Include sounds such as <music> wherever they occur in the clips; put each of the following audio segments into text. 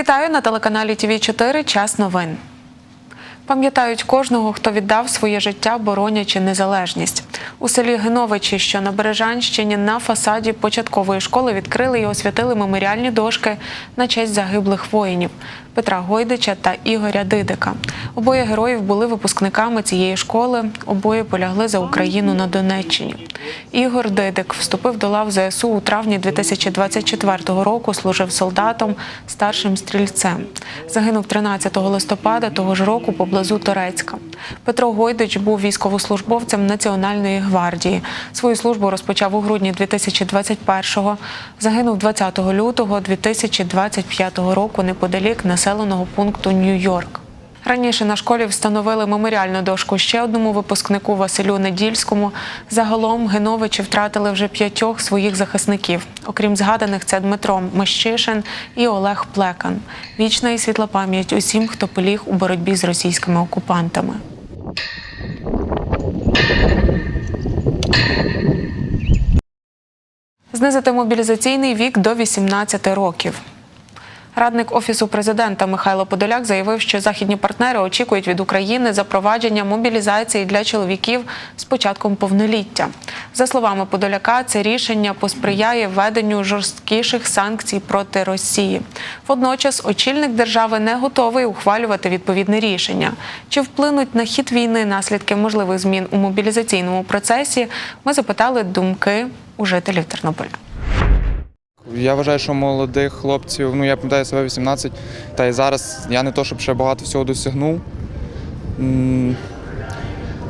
Вітаю на телеканалі ТВ 4 Час новин. Пам'ятають кожного, хто віддав своє життя, боронячи незалежність. У селі Геновичі, що на Бережанщині, на фасаді початкової школи відкрили і освятили меморіальні дошки на честь загиблих воїнів Петра Гойдича та Ігоря Дидика. Обоє героїв були випускниками цієї школи. Обоє полягли за Україну на Донеччині. Ігор Дидик вступив до лав ЗСУ у травні 2024 року. Служив солдатом, старшим стрільцем. Загинув 13 листопада того ж року поблизу Торецька. Петро Гойдич був військовослужбовцем Національної гвардії. Свою службу розпочав у грудні 2021-го. Загинув 20 лютого 2025 року неподалік населеного пункту Нью-Йорк. Раніше на школі встановили меморіальну дошку ще одному випускнику Василю Недільському. Загалом Геновичі втратили вже п'ятьох своїх захисників. Окрім згаданих, це Дмитро Мещишин і Олег Плекан. Вічна і світла пам'ять усім, хто поліг у боротьбі з російськими окупантами. Знизити мобілізаційний вік до 18 років. Радник офісу президента Михайло Подоляк заявив, що західні партнери очікують від України запровадження мобілізації для чоловіків з початком повноліття. За словами Подоляка, це рішення посприяє введенню жорсткіших санкцій проти Росії. Водночас, очільник держави не готовий ухвалювати відповідне рішення. Чи вплинуть на хід війни наслідки можливих змін у мобілізаційному процесі? Ми запитали думки у жителів Тернополя. Я вважаю, що молодих хлопців, ну я пам'ятаю себе 18, та й зараз я не то, щоб ще багато всього досягнув.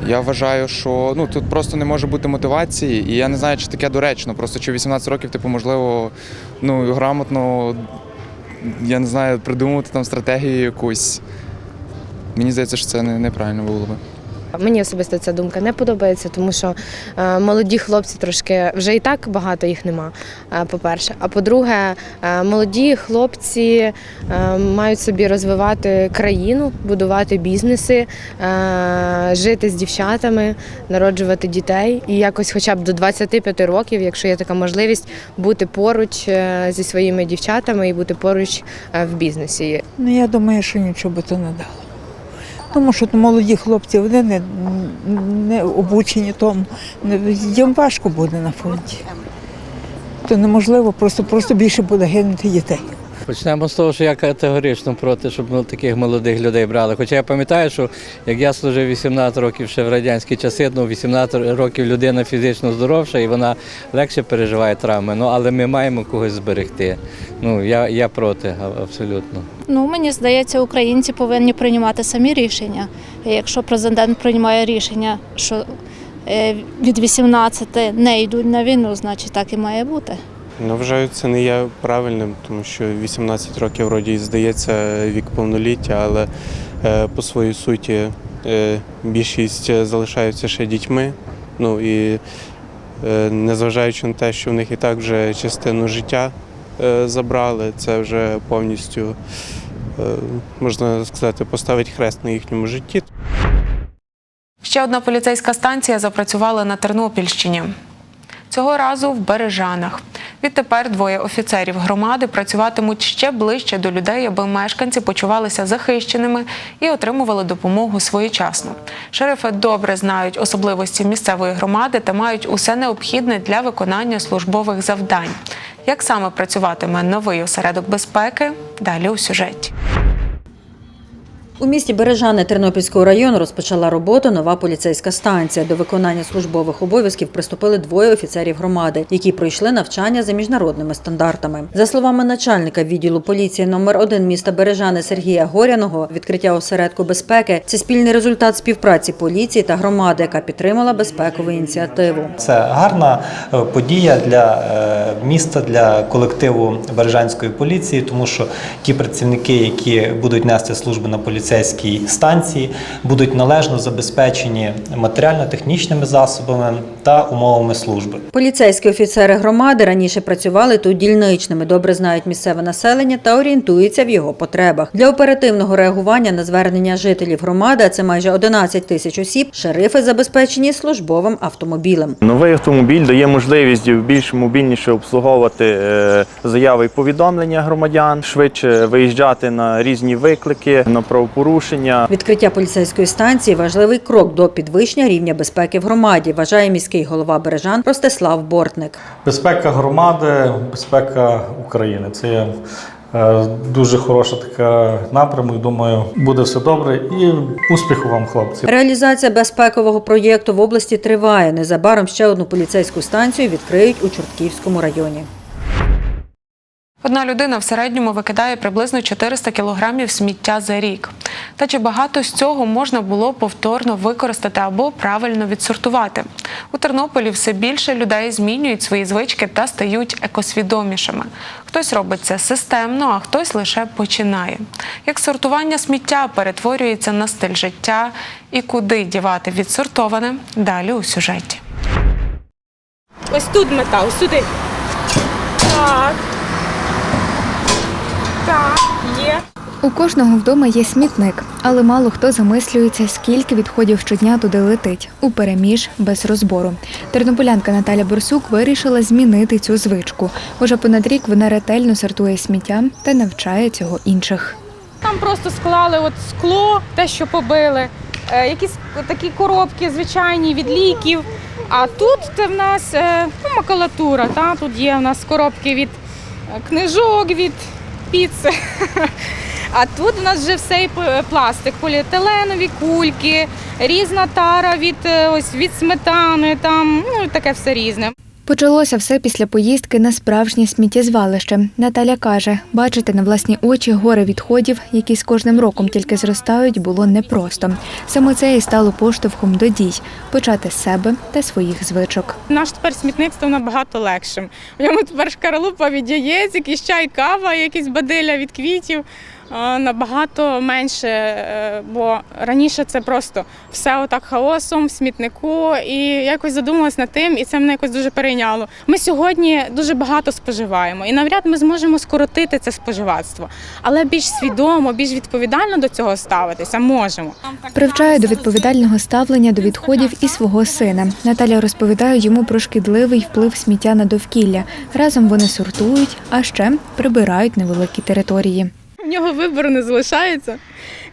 Я вважаю, що ну, тут просто не може бути мотивації, і я не знаю, чи таке доречно. Просто чи 18 років, типу, можливо, ну, грамотно, я не знаю, придумувати там стратегію якусь. Мені здається, що це неправильно було би. Мені особисто ця думка не подобається, тому що е, молоді хлопці трошки вже і так багато їх нема. е, По-перше, а по-друге, е, молоді хлопці мають собі розвивати країну, будувати бізнеси, жити з дівчатами, народжувати дітей і якось, хоча б до 25 років, якщо є така можливість, бути поруч зі своїми дівчатами і бути поруч в бізнесі. Ну, я думаю, що нічого би то не дало. Тому що молоді хлопці вони не, не обучені тому. Їм важко буде на фронті. То неможливо, просто, просто більше буде гинути дітей. Почнемо з того, що я категорично проти, щоб ну, таких молодих людей брали. Хоча я пам'ятаю, що як я служив 18 років ще в радянські часи, ну 18 років людина фізично здоровша і вона легше переживає травми. Ну але ми маємо когось зберегти. Ну я, я проти абсолютно. Ну, мені здається, українці повинні приймати самі рішення. Якщо президент приймає рішення, що е, від 18 не йдуть на війну, значить так і має бути. Ну, вважаю, це не є правильним, тому що 18 років вроді здається вік повноліття, але е, по своїй суті е, більшість е, залишаються ще дітьми. Ну і незважаючи на те, що в них і так вже частину життя забрали, це вже повністю, можна сказати, поставить хрест на їхньому житті. Ще одна поліцейська станція запрацювала на Тернопільщині. Цього разу в Бережанах. Відтепер двоє офіцерів громади працюватимуть ще ближче до людей, аби мешканці почувалися захищеними і отримували допомогу своєчасно. Шерифи добре знають особливості місцевої громади та мають усе необхідне для виконання службових завдань. Як саме працюватиме новий осередок безпеки? Далі у сюжеті. У місті Бережани Тернопільського району розпочала роботу нова поліцейська станція. До виконання службових обов'язків приступили двоє офіцерів громади, які пройшли навчання за міжнародними стандартами. За словами начальника відділу поліції номер 1 міста Бережани Сергія Горяного, відкриття осередку безпеки це спільний результат співпраці поліції та громади, яка підтримала безпекову ініціативу. Це гарна е, подія для е, міста, для колективу Бережанської поліції, тому що ті працівники, які будуть нести службу на поліцейській поліцейській станції будуть належно забезпечені матеріально-технічними засобами та умовами служби. Поліцейські офіцери громади раніше працювали тут дільничними, добре знають місцеве населення та орієнтуються в його потребах. Для оперативного реагування на звернення жителів громади, а це майже 11 тисяч осіб, шерифи забезпечені службовим автомобілем. Новий автомобіль дає можливість більш мобільніше обслуговувати е, заяви і повідомлення громадян, швидше виїжджати на різні виклики, на правопорушення. Відкриття поліцейської станції важливий крок до підвищення рівня безпеки в громаді, вважає міський голова Бережан Ростислав Бортник. Безпека громади, безпека України. Це є е, дуже хороша така напрямок. Думаю, буде все добре і успіху вам, хлопці. Реалізація безпекового проєкту в області триває. Незабаром ще одну поліцейську станцію відкриють у Чортківському районі. Одна людина в середньому викидає приблизно 400 кілограмів сміття за рік. Та чи багато з цього можна було повторно використати або правильно відсортувати? У Тернополі все більше людей змінюють свої звички та стають екосвідомішими. Хтось робить це системно, а хтось лише починає. Як сортування сміття перетворюється на стиль життя і куди дівати відсортоване далі у сюжеті. Ось тут метал, сюди. Так. У кожного вдома є смітник, але мало хто замислюється, скільки відходів щодня туди летить у переміж без розбору. Тернополянка Наталя Борсук вирішила змінити цю звичку. Уже понад рік вона ретельно сортує сміття та навчає цього інших. Там просто склали от скло, те, що побили, е, якісь такі коробки звичайні від ліків. А тут це в нас е, ну, макулатура. Та? Тут є в нас коробки від е, книжок, від піци. <laughs> А тут у нас вже все і пластик, поліетиленові кульки, різна тара від, е, ось, від сметани, там, ну таке все різне. Почалося все після поїздки на справжнє сміттєзвалище. Наталя каже, бачити на власні очі гори відходів, які з кожним роком тільки зростають, було непросто. Саме це і стало поштовхом до дій почати з себе та своїх звичок. Наш тепер смітник став набагато легшим. В ньому тепер шкаралупа від яєць, якийсь чай, кава, якісь бадиля від квітів. А, Набагато менше, е, бо раніше це просто все отак хаосом в смітнику, і якось задумалась над тим, і це мене якось дуже перейняло. Ми сьогодні дуже багато споживаємо, і навряд ми зможемо скоротити це споживацтво, але більш свідомо, більш відповідально до цього ставитися можемо. Привчає до відповідального ставлення до відходів і свого сина. Наталя розповідає йому про шкідливий вплив сміття на довкілля. Разом вони сортують, а ще прибирають невеликі території. <laughs> В нього вибору не залишається.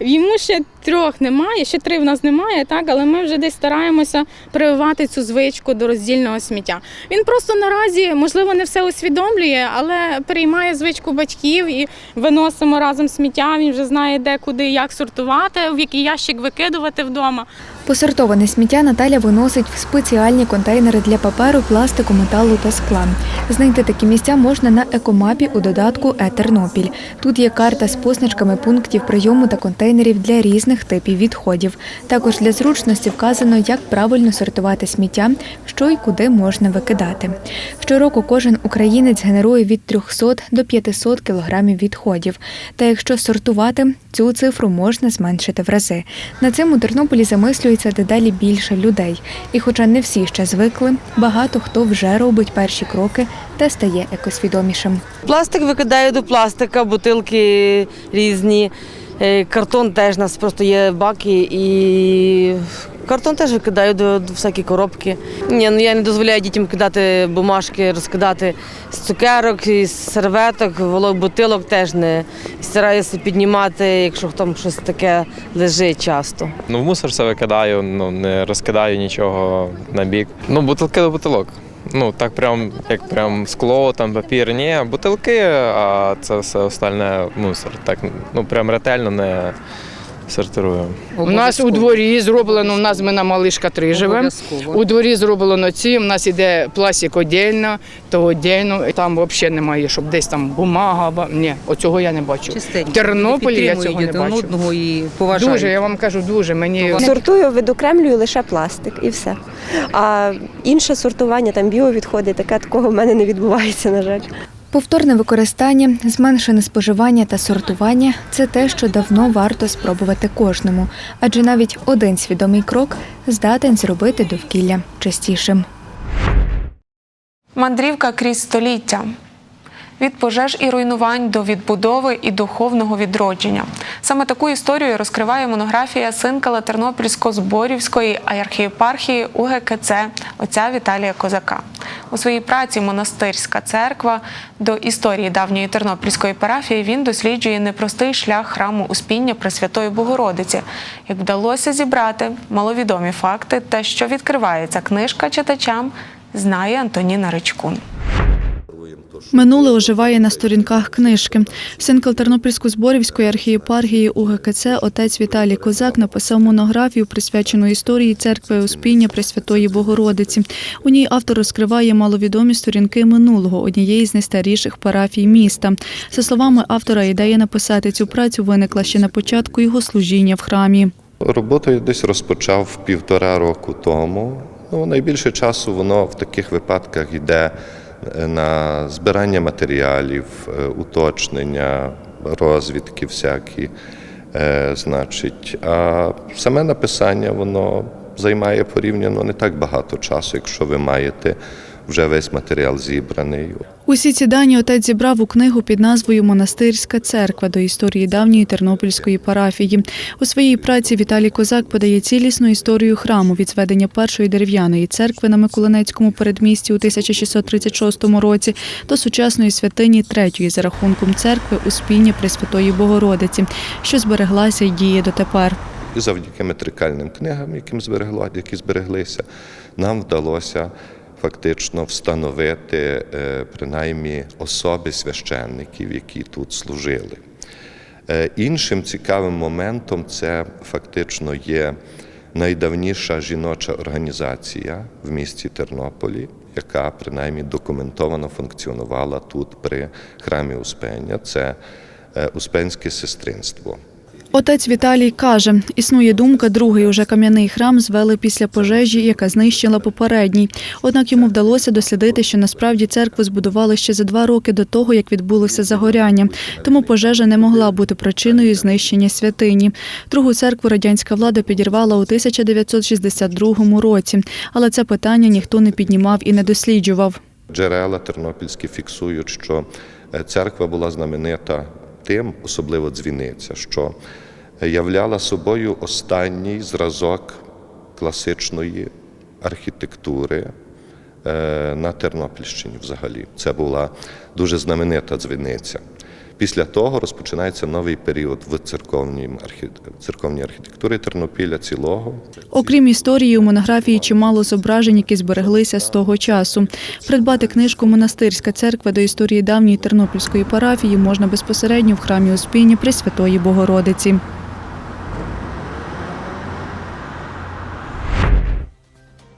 Йому ще трьох немає, ще три в нас немає, так, але ми вже десь стараємося прививати цю звичку до роздільного сміття. Він просто наразі, можливо, не все усвідомлює, але переймає звичку батьків і виносимо разом сміття. Він вже знає, де, куди, як сортувати, в який ящик викидувати вдома. Посортоване сміття Наталя виносить в спеціальні контейнери для паперу, пластику, металу та скла. Знайти такі місця можна на екомапі у додатку Е-Тернопіль. Тут є карта з позначками пунктів прийому та контейнерів для різних типів відходів. Також для зручності вказано, як правильно сортувати сміття, що й куди можна викидати. Щороку кожен українець генерує від 300 до 500 кілограмів відходів. Та якщо сортувати, цю цифру можна зменшити в рази. На цим у Тернополі замислюється дедалі більше людей. І хоча не всі ще звикли, багато хто вже робить перші кроки та стає екосвідомішим. Пластик викидаю до пластика, бутилки різні. Е, Картон теж у нас просто є баки і картон теж викидаю до, до всякі коробки. Ні, ну я не дозволяю дітям кидати бумажки, розкидати з цукерок, з серветок, волок бутилок теж не стараюся піднімати, якщо там щось таке лежить часто. Ну, в мусор все викидаю, ну не розкидаю нічого на бік. Ну, бутилки до бутилок. Ну, так прям, як прям скло, там папір, ні, бутилки, а це все остальне мусор. Так, ну прям ретельно не сортирую. У нас у дворі зроблено, у нас ми на Малишка 3 живемо. У дворі зроблено ці, у нас іде пластик отдельно, то отдельно. Там взагалі немає, щоб десь там бумага. Ні, оцього я не бачу. В Тернополі я цього не бачу. і Дуже, я вам кажу, дуже. Мені Сортую, видокремлюю лише пластик і все. А інше сортування, там біовідходи, таке такого в мене не відбувається, на жаль. Повторне використання, зменшене споживання та сортування це те, що давно варто спробувати кожному, адже навіть один свідомий крок здатен зробити довкілля частішим. Мандрівка крізь століття. Від пожеж і руйнувань до відбудови і духовного відродження. Саме таку історію розкриває монографія синкала Тернопільсько-Зборівської архієпархії УГКЦ отця Віталія Козака. У своїй праці Монастирська церква до історії давньої тернопільської парафії він досліджує непростий шлях храму Успіння Пресвятої Богородиці, як вдалося зібрати маловідомі факти та що відкривається книжка читачам, знає Антоніна Ричкун. Минуле оживає на сторінках книжки. Синкл Тернопільсько-Зборівської архієпархії УГКЦ отець Віталій Козак написав монографію, присвячену історії церкви Успіння Пресвятої Богородиці. У ній автор розкриває маловідомі сторінки минулого однієї з найстаріших парафій міста. За словами автора, ідея написати цю працю виникла ще на початку його служіння в храмі. Роботу я десь розпочав півтора року тому. Ну, найбільше часу воно в таких випадках йде на збирання матеріалів, е, уточнення, розвідки всякі. Е, Значить, а саме написання воно займає порівняно не так багато часу, якщо ви маєте вже весь матеріал зібраний. Усі ці дані отець зібрав у книгу під назвою Монастирська церква до історії давньої тернопільської парафії. У своїй праці Віталій Козак подає цілісну історію храму від зведення першої дерев'яної церкви на Миколинецькому передмісті у 1636 році до сучасної святині третьої за рахунком церкви Успіння Пресвятої Богородиці, що збереглася й діє дотепер. І завдяки метрикальним книгам, яким зберегло, які збереглися, нам вдалося фактично встановити е, принаймні особи священників, які тут служили. Е, Іншим цікавим моментом це фактично є найдавніша жіноча організація в місті Тернополі, яка принаймні документовано функціонувала тут при храмі Успення. Це е, Успенське сестринство. Отець Віталій каже, існує думка, другий уже кам'яний храм звели після пожежі, яка знищила попередній. Однак йому вдалося дослідити, що насправді церкву збудували ще за два роки до того, як відбулося загоряння. Тому пожежа не могла бути причиною знищення святині. Другу церкву радянська влада підірвала у 1962 році, але це питання ніхто не піднімав і не досліджував. Джерела тернопільські фіксують, що е, церква була знаменита тим, особливо дзвіниця, що являла собою останній зразок класичної архітектури е, на Тернопільщині взагалі. Це була дуже знаменита дзвіниця. Після того розпочинається новий період в церковній, архі... церковній архітектурі Тернопіля цілого. Окрім історії, у монографії чимало зображень, які збереглися з того часу. Придбати книжку Монастирська церква до історії давньої тернопільської парафії можна безпосередньо в храмі Успіння Пресвятої Богородиці.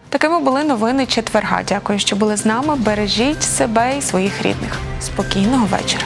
Такими були новини четверга. Дякую, що були з нами. Бережіть себе і своїх рідних. Спокійного вечора.